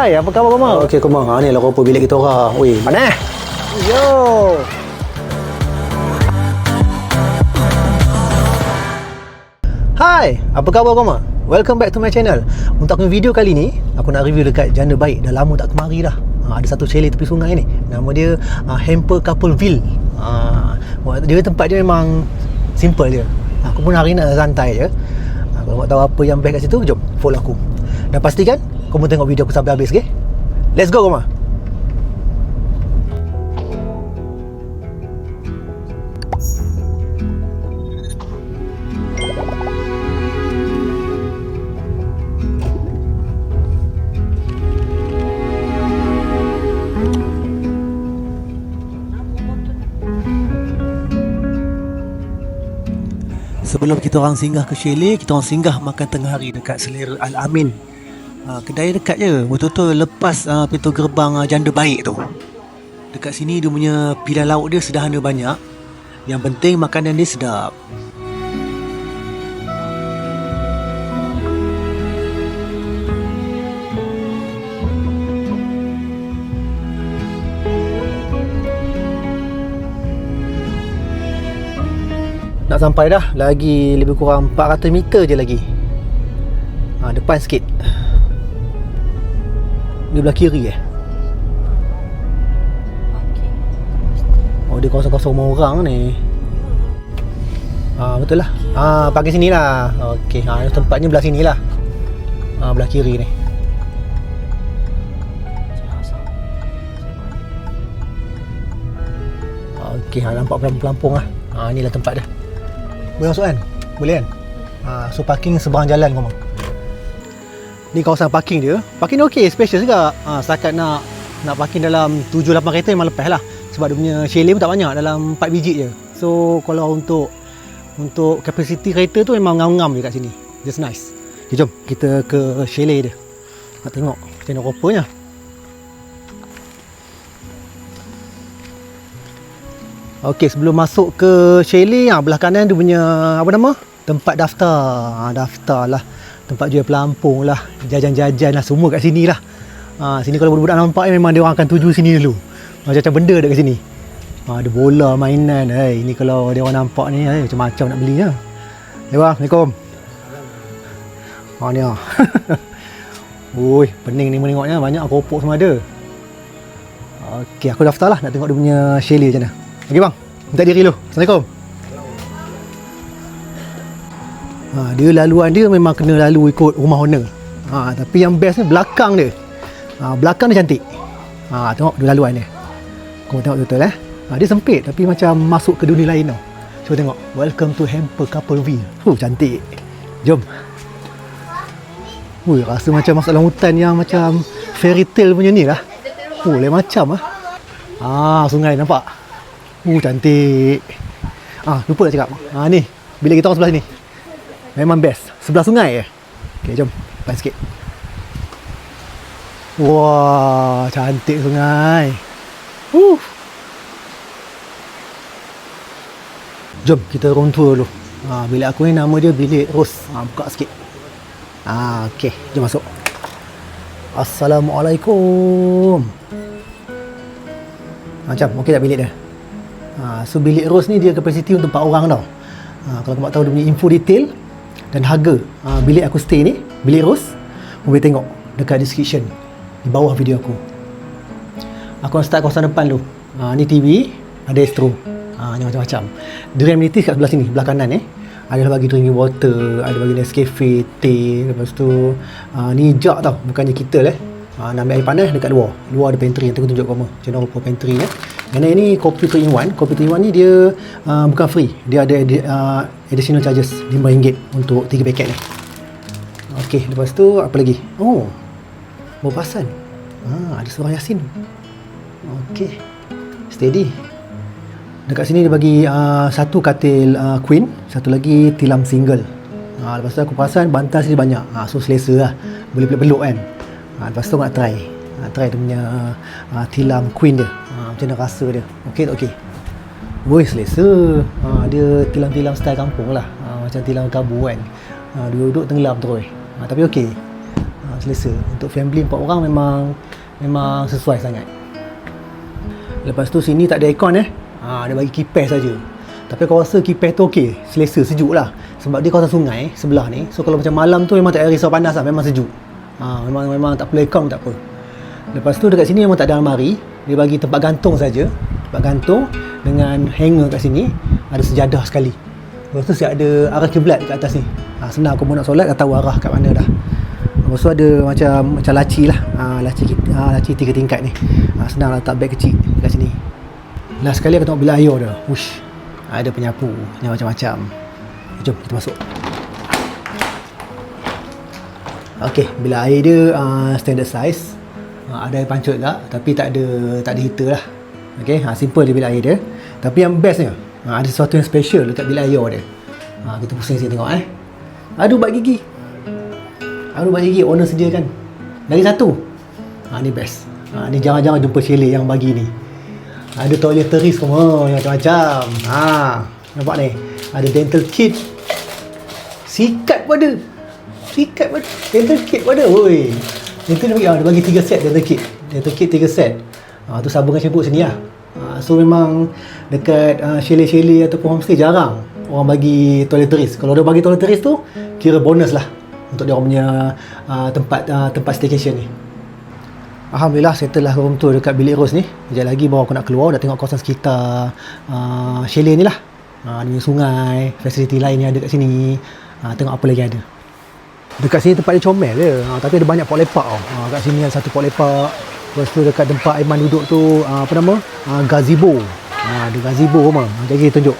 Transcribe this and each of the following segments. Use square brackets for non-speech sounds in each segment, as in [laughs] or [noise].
Hai, apa khabar Koma? Okey, kemang. Ha ni lah rupa bilik kita orang. Weh, Mana? Yo. Hai, apa khabar Koma? Welcome back to my channel. Untuk aku video kali ni, aku nak review dekat Janda Baik. Dah lama tak kemari dah. Ha, ada satu chalet tepi sungai ni. Nama dia uh, Hamper Coupleville. Ha, dia tempat dia memang simple je. Aku pun hari nak santai je. Ha, kalau nak tahu apa yang best kat situ, jom follow aku. Dan pastikan kau tengok video aku sampai habis, okay? Let's go, Koma. sebelum kita orang singgah ke chalet, kita orang singgah makan tengah hari dekat Selera Al-Amin. Ha, kedai dekat je, betul-betul lepas uh, pintu gerbang uh, Janda Baik tu. Dekat sini dia punya pilihan lauk dia sederhana banyak. Yang penting makanan dia sedap. Nak sampai dah Lagi lebih kurang 400 meter je lagi ha, Depan sikit Ni belah kiri eh? Oh dia kosong-kosong rumah orang ni. Ha, Betul lah. Ha, Pakai sini lah Okey ha, Tempatnya belah sini lah ha, Belah kiri ni. Okey ha, nampak pelampung-pelampung lah. Ha, Inilah tempat dia. Boleh masuk kan? Boleh kan? Ha, so parking seberang jalan kau Ni kawasan parking dia. Parking dia okey, spacious juga. Ha, setakat nak nak parking dalam 7-8 kereta memang lepas lah. Sebab dia punya chalet pun tak banyak, dalam 4 biji je. So kalau untuk untuk capacity kereta tu memang ngam-ngam je kat sini. Just nice. Okay, jom kita ke chalet dia. Nak tengok macam mana rupanya. Okey, sebelum masuk ke chalet, ha, belah kanan dia punya apa nama? Tempat daftar. Ha, daftar lah. Tempat jual pelampung lah. Jajan-jajan lah. Semua kat sini lah. Ha, sini kalau budak-budak nampak ni memang dia orang akan tuju sini dulu. Macam-macam benda dekat sini. Ha, ada bola, mainan. Hey, ini kalau dia orang nampak ni, hey, macam-macam nak belinya. Hey, bang. Assalamualaikum. Ha, ni lah. [laughs] Ui, pening ni menengoknya. Banyak kopok semua ada. Okey, aku daftar lah. Nak tengok dia punya chalet macam mana. Okey bang, minta diri dulu. Assalamualaikum. Ha, dia laluan dia memang kena lalu ikut rumah owner. Ha, tapi yang best ni belakang dia. Ha, belakang dia cantik. Ha, tengok dia laluan dia. Kau tengok betul eh. Ha, dia sempit tapi macam masuk ke dunia lain tau. Cuba tengok. Welcome to Hamper Coupleville. Huh, cantik. Jom. Ui, rasa macam masuk dalam hutan yang macam fairy tale punya ni lah. Oh, lain macam ah. Ah, sungai nampak. Uh, cantik. Ah, lupa nak cakap. Ah, ni. Bilik kita orang sebelah sini. Memang best. Sebelah sungai je. Okey, jom. Depan sikit. Wah, cantik sungai. Uh. Jom kita room tour dulu. Ha, bilik aku ni nama dia bilik Ros. Ha, buka sikit. Ha, okey, jom masuk. Assalamualaikum. Macam okey tak bilik dia? Ha, so bilik Ros ni dia kapasiti untuk 4 orang tau. Ha, kalau kau nak tahu dia punya info detail dan harga ha, bilik aku stay ni, bilik Ros, kau boleh tengok dekat description di bawah video aku. Aku nak start kawasan depan dulu. Ha, ni TV, ada Astro. Ni macam-macam. Dia amenities kat sebelah sini, belah kanan eh. Ada bagi drinking water, ada bagi Nescafe, teh, lepas tu uh, ni jug tau, bukannya kita lah. Uh, nak ambil air panas dekat luar. Luar ada pantry, nanti aku tunjuk apa. Macam mana pantry ni. Dan ini kopi 3 in 1. Kopi 3 in 1 ni dia uh, bukan free. Dia ada uh, additional charges RM5 untuk 3 paket ni. Okey, lepas tu apa lagi? Oh. Berpasan. Ah, ada surah Yasin. Okey. Steady. Dekat sini dia bagi uh, satu katil uh, queen, satu lagi tilam single. Ha, lepas tu aku perasan bantal sini banyak. Ha, so selesa lah. Boleh peluk-peluk kan. Ha, lepas tu aku nak try. Ha, try dia punya uh, tilam queen dia. Macam mana rasa dia. Okey tak okey? Woi selesa. Ha, dia tilam-tilam style kampung lah. Ha, macam tilam kabu kan. Ha, duduk-duduk tenggelam terus. Ha, tapi okey. Ha, selesa. Untuk family empat orang memang memang sesuai sangat. Lepas tu sini tak ada aircon eh. Ha, dia bagi kipas saja. Tapi aku rasa kipas tu okey, selesa, sejuk lah. Sebab dia kawasan sungai sebelah ni. So kalau macam malam tu memang tak ada risau panas lah, memang sejuk. Ha, memang memang tak perlu aircon tak apa. Lepas tu dekat sini memang tak ada almari. Dia bagi tempat gantung saja. Tempat gantung dengan hanger kat sini. Ada sejadah sekali. Lepas tu siap ada arah kiblat kat atas ni. Ha, senang aku nak solat dah tahu arah kat mana dah. Lepas tu ada macam macam laci lah. Ha, laci ha, laci tiga tingkat ni. Ha, senang letak beg kecil kat sini. Last sekali aku tengok bilik air dia. Ush. Ada penyapu yang macam-macam. Jom kita masuk. Okey, bilik air dia uh, standard size. Uh, ada air pancut tak tapi tak ada tak ada heater lah. Okey, ha, simple dia bilik air dia. Tapi yang bestnya, uh, ada sesuatu yang special dekat bilik air dia. Ha, kita pusing sikit tengok eh. Aduh bak gigi. Aduh bak gigi owner sediakan. Lagi satu. Ha, ni best. Ha, ni jangan-jangan jumpa chalet yang bagi ni. Ada toiletries semua yang macam-macam. Ha, nampak ni. Ada dental kit. Sikat pun ada. Sikat pun ada. Dental kit pun ada. Dia bagi, ah, dia bagi 3 set dental kit. Dental kit 3 set. Ha, tu sabun dengan sini lah. Ha, so memang dekat uh, chalet-chalet ataupun homestay jarang orang bagi toiletries. Kalau dia bagi toiletries tu kira bonus lah untuk dia orang punya uh, tempat uh, tempat staycation ni. Alhamdulillah settle lah room tu dekat bilik Ros ni. Sekejap lagi baru aku nak keluar nak tengok kawasan sekitar uh, chalet ni lah. Uh, ada sungai, fasiliti lain yang ada kat sini. Uh, tengok apa lagi ada. Dekat sini tempat dia comel je. Uh, tapi ada banyak pot lepak tau. Uh, kat sini ada satu pot lepak. Lepas tu dekat tempat Aiman duduk tu uh, apa nama? Uh, gazebo. Uh, ada gazebo mah. Jadi tunjuk.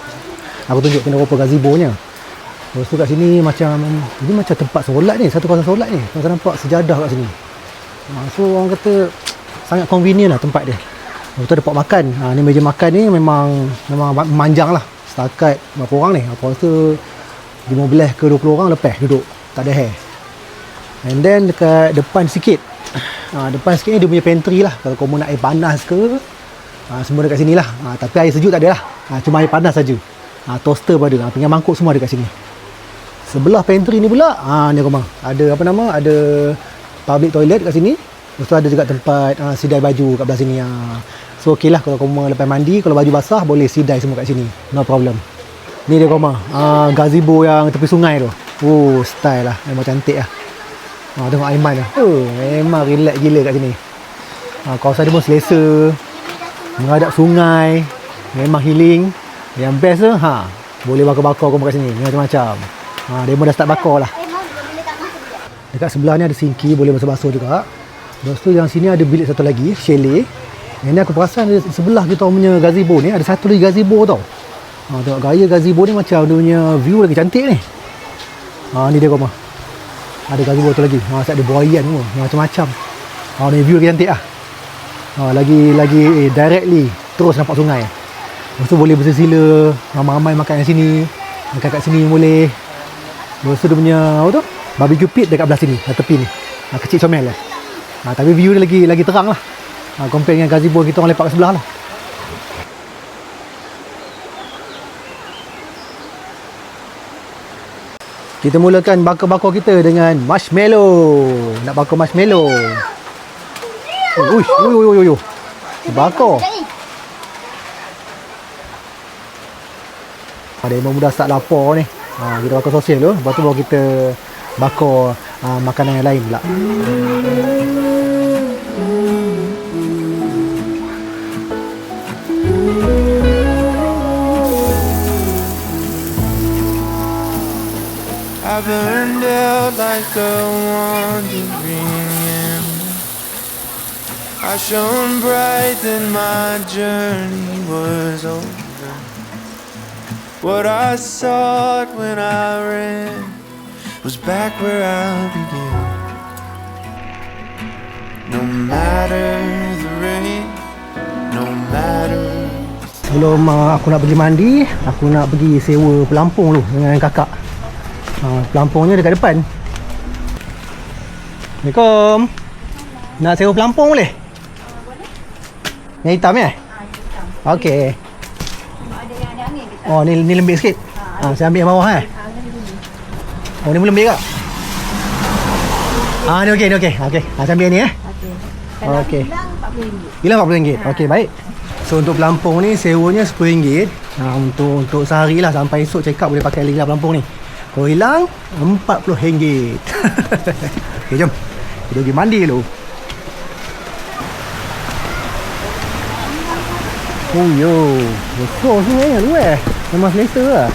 Aku tunjuk kena rupa gazebo-nya. Lepas tu kat sini macam ini macam tempat solat ni, satu kawasan solat ni. Kau nampak sejadah kat sini. Ha, so orang kata sangat convenient lah tempat dia. Lepas tu ada pot makan. Ha, ni meja makan ni memang memang memanjang lah. Setakat berapa orang ni? Aku rasa 15 ke 20 orang lepas duduk. Tak ada hair. And then dekat depan sikit. Ha, depan sikit ni dia punya pantry lah. Kalau kau nak air panas ke. Ha, semua dekat sini lah. Ha, tapi air sejuk tak ada lah. Ha, cuma air panas saja. Ha, toaster pun ada. Ha, pinggan mangkuk semua ada kat sini. Sebelah pantry ni pula, ha, ni rumah. Ada apa nama? Ada public toilet kat sini. Lepas tu ada juga tempat uh, sidai baju kat belah sini. Ha. So okey lah kalau kamu lepas mandi, kalau baju basah boleh sidai semua kat sini. No problem. Ni dia rumah. Uh, gazebo yang tepi sungai tu. Oh, style lah. Memang cantik lah. Ha, tengok Aiman lah. Oh, memang relax gila kat sini. Ha, kawasan dia pun selesa. Menghadap sungai. Memang healing. Yang best tu, ha, boleh bakar-bakar kamu kat sini. Macam-macam. Ha, pun dah start bakar lah. Dekat sebelah ni ada sinki, boleh basuh-basuh juga. Lepas tu yang sini ada bilik satu lagi, chalet. Yang ni aku perasan sebelah kita punya gazebo ni, ada satu lagi gazebo tau. Ha, tengok gaya gazebo ni macam dia punya view lagi cantik ni. Ha, ni dia rumah. Ada gazebo tu lagi. Ha, ada buayan. Ha, macam-macam. Ha, ni view lagi cantik lah. Ha, lagi lagi eh, directly terus nampak sungai. Lepas tu boleh bersila ramai-ramai makan kat sini. Makan kat sini boleh. Lepas tu dia punya apa tu? Barbecue pit dekat belah sini, kat tepi ni. Ha, kecil comel lah. Ha, tapi view dia lagi lagi terang lah. Ha, compare dengan gazebo kita orang lepak kat sebelah lah. Kita mulakan bakar-bakar kita dengan marshmallow. Nak bakar marshmallow. Oh, uish, ui, ui, ui, ui, ui. Bakar. Ada memang mudah start lapar ni. Ha, kita bakar sosis dulu. Lepas tu baru kita bakar uh, makanan yang lain pula. I burned out like a wandering ember. I shone bright then my journey was over. What I sought when I ran was back where I began. No matter the rain, no matter Sebelum uh, aku nak pergi mandi, aku nak pergi sewa pelampung dulu dengan kakak. Uh, pelampungnya dekat depan. Assalamualaikum. Nak sewa pelampung boleh? Yang hitam ya? Okey. Oh, ni ni lembik sikit. Ah, saya ambil yang bawah eh. Oh, ni pun lembik ke? Ah, ni okey, ni okey. Okey. Ah, sambil ni eh. Okey. Kalau Okey. hilang RM40. Bila RM40. Okey, baik. So untuk pelampung ni sewanya RM10. Ha, untuk untuk sehari lah sampai esok check up boleh pakai lagi lah pelampung ni. Kalau hilang RM40. [laughs] Okey, jom. Kita pergi mandi dulu. Oh yo, besar sebenarnya tu eh. Memang selesa lah.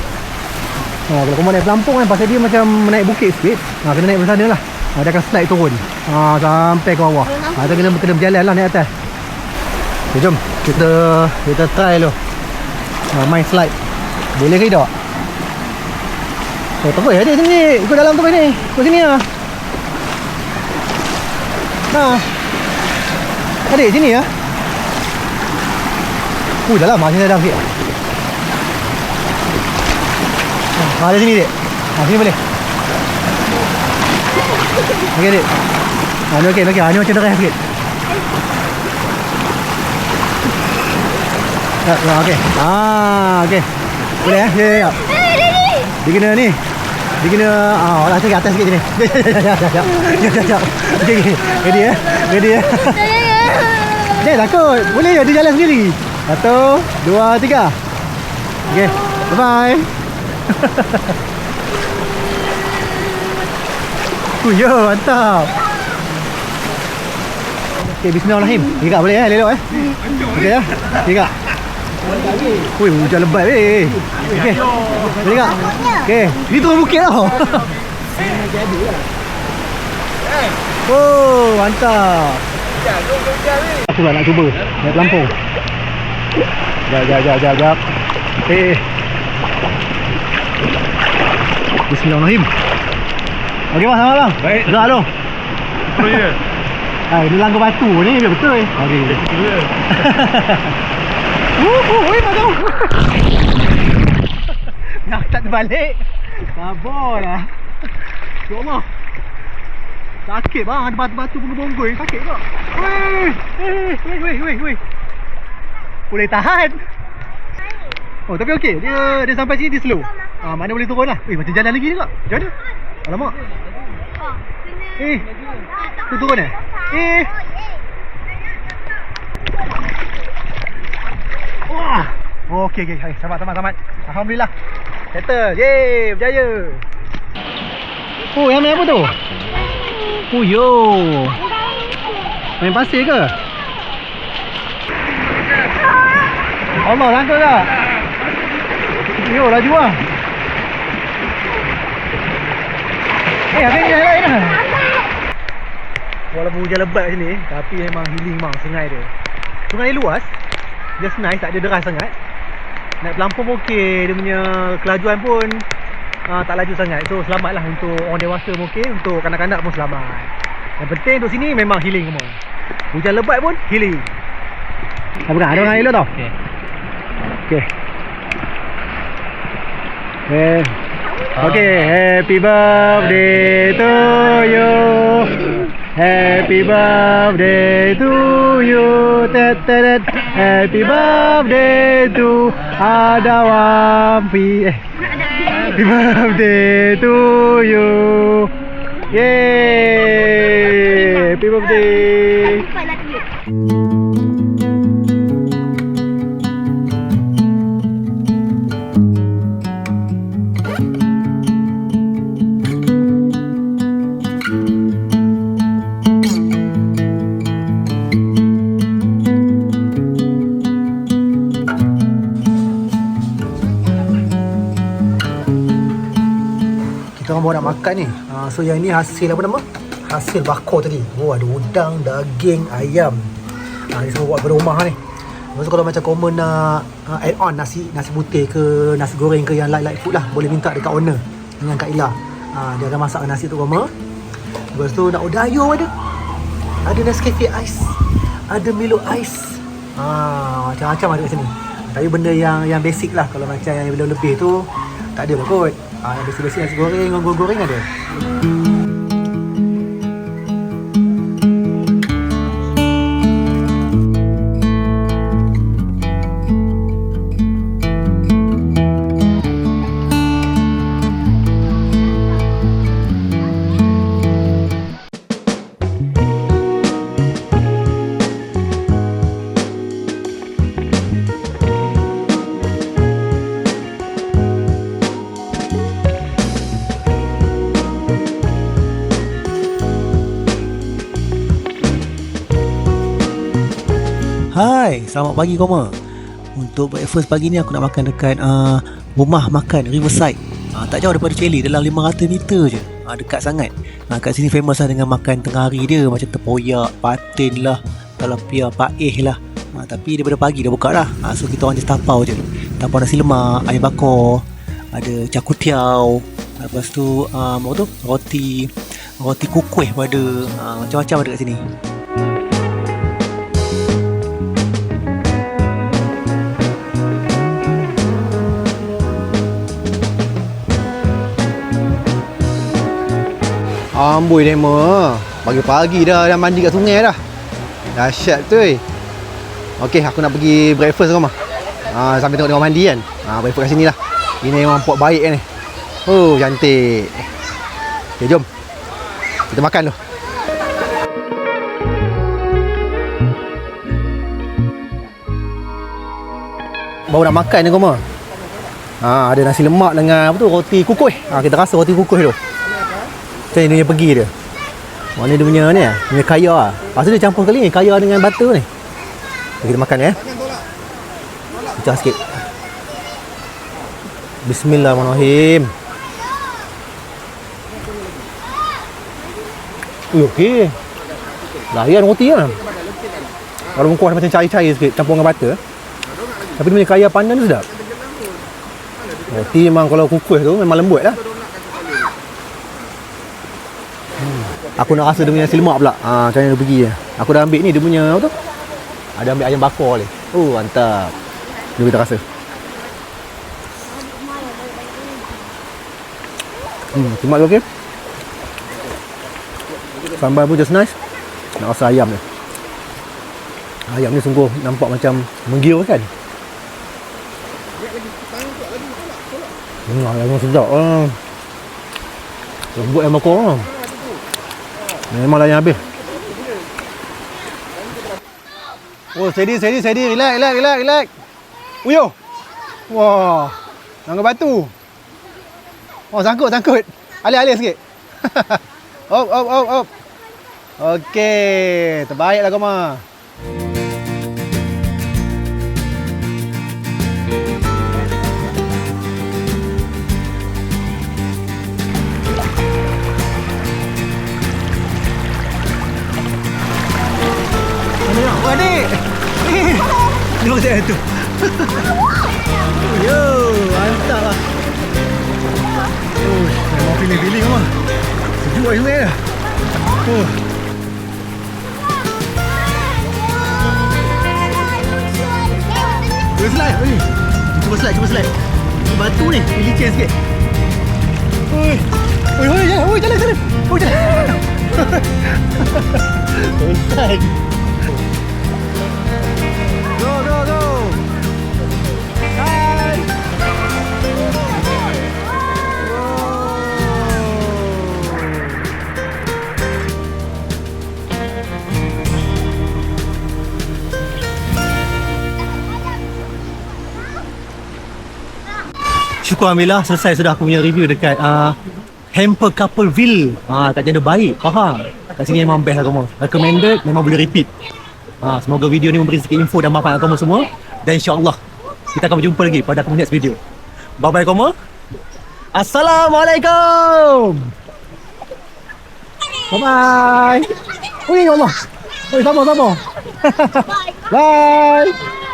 Ha, kalau kau naik pelampung kan pasal dia macam menaik bukit sikit. Ha, kena naik bersana lah. Ha, dia akan slide turun. Ha, sampai ke bawah. Ha, tu kena kena berjalan lah naik atas. Okay, jom. Kita kita try dulu. Ha, main slide. Boleh ke tak? Oh, terus ada sini. Ikut dalam terus ni. Ikut sini lah. Ha. Adik sini ya. Uh, dalam. Sini dalam sikit. Ha, ada sini dek. Ha, sini boleh. Okey dek. Ha, ni okey, okey. Ha, ni macam deras sikit. Ya, okey. Ah, okey. Boleh eh? Ya, ya, ya. Dia kena ni. Dia kena ah, orang sikit atas sikit sini. Ya, ya, ya, ya. Ya, ya, ya. Okey. Ready eh? Ready eh? [laughs] Jangan takut. Boleh je dia jalan sendiri. Satu, dua, tiga. Okey. Bye-bye. [laughs] Oh, yo, mantap. Okey, bismillahirrahmanirrahim. Tiga boleh eh, lelok eh. Okey ya. Tiga. Wih, hujan lebat weh. Okey. Boleh tak? Okey. Ni turun bukit tau. Oh, mantap. Aku lah nak cuba naik pelampung. Jap, jap, jap, jap, jap. Eh. Bismillahirrahmanirrahim. Okey, bang, selamat bang. Baik. Gerak lu. Oh ya. Ah, ini langgar batu ni, biar betul. Okey. Uh, [laughs] uh, weh, macam. Nak tak terbalik. Sabarlah. Ya Allah. Sakit bang, ada batu-batu bonggol-bonggol. Sakit tak? Weh, weh, weh, weh, weh, weh. Boleh tahan. Oh, tapi okey. Dia dia sampai sini dia slow. Ah, mana boleh turun lah. Eh, macam jalan lagi juga. Macam mana? Alamak. Eh, tu turun eh? Eh. Wah. Oh, okey okey. Selamat selamat selamat. Alhamdulillah. Settle. Yeay, berjaya. Oh, yang main apa tu? Oh, yo. Main pasir ke? Allah, sangka tak? Yo, laju lah. Eh, apa lain dah? Walaupun hujan lebat sini, tapi memang healing bang sungai dia. Sungai luas, just nice, tak ada deras sangat. Naik pelampung pun okey, dia punya kelajuan pun uh, tak laju sangat. So selamatlah untuk orang dewasa pun okey, untuk kanak-kanak pun selamat. Yang penting untuk sini memang healing semua. Hujan lebat pun healing. Apa nak? Ada orang elok tau? Okey. Okey. Eh. Okay, happy birthday to you. Happy birthday to you. Tet, tet, tet. Happy birthday to Adawampi. Eh. Happy birthday to you. Yay! Happy birthday. Makan ni. Ha, so yang ni hasil apa nama? Hasil bakor tadi. Oh ada udang, daging, ayam. Ha, ni semua buat pada rumah ni. Lepas kalau macam common nak uh, add on nasi nasi putih ke nasi goreng ke yang light light food lah boleh minta dekat owner dengan Kak Ila. Ha, dia akan masak nasi tu rumah. Lepas tu nak order ayam ada. Ada Nescafe ice. Ada Milo ice. Ha, macam-macam ada kat sini. Tapi benda yang yang basic lah kalau macam yang lebih-lebih tu tak ada kot. Ha, yang basic-basic nasi goreng, goreng-goreng ada. Hai, selamat pagi Koma. Untuk breakfast pagi ni aku nak makan dekat uh, rumah makan Riverside. Uh, tak jauh daripada Celi, dalam 500 meter je. Uh, dekat sangat. Uh, kat sini famous lah dengan makan tengah hari dia macam tempoyak, patin lah, talapia, paeh lah. Uh, tapi daripada pagi dah buka dah. Uh, so kita orang just tapau je. Tapau nasi lemak, ayam bakar, ada cakutiau, lepas tu um, apa tu? Roti roti kukuh pun ada. Uh, macam-macam ada kat sini. Amboi Dema Pagi-pagi dah dah mandi kat sungai dah. Dahsyat tu eh Okey aku nak pergi breakfast kau mah ha, Sambil tengok-tengok mandi kan. Ha, Breakfast kat sini lah. Ini memang pot baik kan ni. Oh cantik. Okay jom. Kita makan tu Baru nak makan ni kau mah ha, Ada nasi lemak dengan apa tu? Roti kukuh ha, Kita rasa roti kukuh tu Macam dia punya pergi dia. Mana dia punya ni Dia punya kaya lah Lepas dia campur kali ni Kaya dengan butter ni. Kita makan ya Pecah sikit. Bismillahirrahmanirrahim. Ui okey. Layan roti lah. Kalau kuah macam cair-cair sikit Campur dengan butter Tapi dia punya kaya pandan tu sedap. Roti memang kalau kukuh tu memang lembut lah Aku nak rasa dia punya nasi lemak pula. Ha, macam mana dia pergi. Aku dah ambil ni dia punya apa tu? Ada ambil ayam bakar ni. Oh, mantap. Jom kita rasa. Hmm, tu okey. Sambal pun just nice. Nak rasa ayam ni. Ayam ni sungguh nampak macam menggiurkan. Hmm, ayam sedap. Ah. Lembut ayam bakar. Ah. Memang layan habis. Oh, steady, steady, steady. Relax, relax, relax, relax. Uyo. Wah. Nangka batu. Oh, sangkut, sangkut. Alih-alih sikit. [laughs] op, op, op, op. Okey. Terbaiklah kau mah. Saya tu. [laughs] Yo, mantap lah. Oh, memang feeling-feeling mah. Sejuk kat sungai dah. Oh. Cuba slide. Oi. Cuba slide, cuba slide. Batu ni, licin sikit. Oi. Oi, oi, jalan, oi, jalan, jalan. Oi, jalan. [laughs] Untai. Syukur Alhamdulillah selesai sudah aku punya review dekat uh, Hamper Coupleville. Ah, kat janda baik, faham. Kat sini memang best lah kamu. Recommended, memang boleh repeat. Ah, semoga video ni memberi sikit info dan manfaat kamu semua. Dan insyaAllah, kita akan berjumpa lagi pada next video. Bye-bye kamu. Assalamualaikum. Bye-bye. Ui, Allah. Ui, sama-sama. [laughs] Bye.